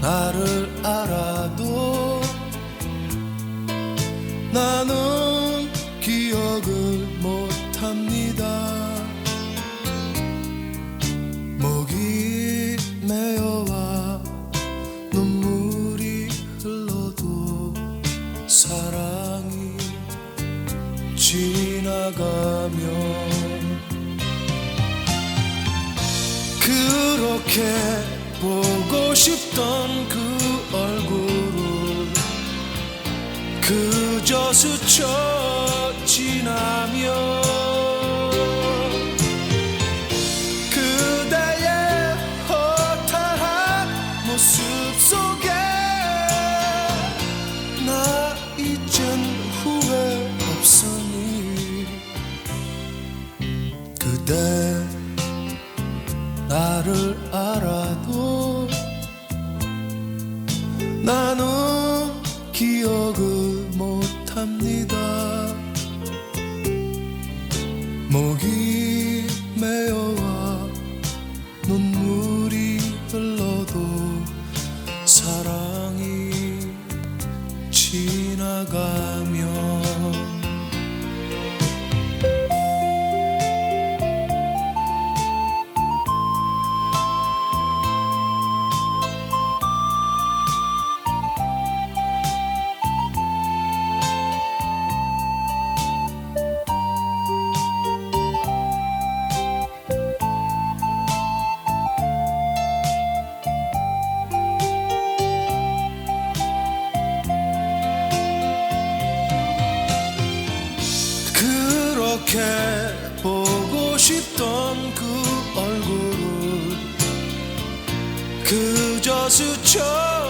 나를 알아도 나는 기억을 못합니다. 목이 메어와 눈물이 흘러도 사랑이 지나가면 그렇게 싶던 그 얼굴을 그저 스쳐 지나며 그대의 허탈한 모습 속에 나 이젠 후회 없으니 그대 나를 알아도 나는 기억을 못합니다. 목이 메어와 눈물이 흘러도 사랑이 지나가면 그렇게 보고 싶던 그 얼굴을 그저 스쳐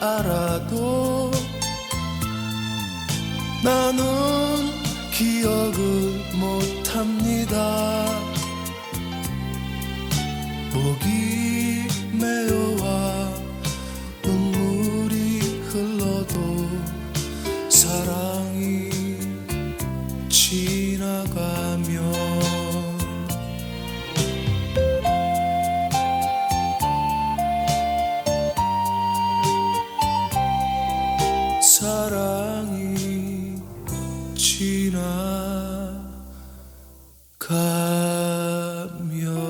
알아도 나는 기억을 못합니다. 보기 Come your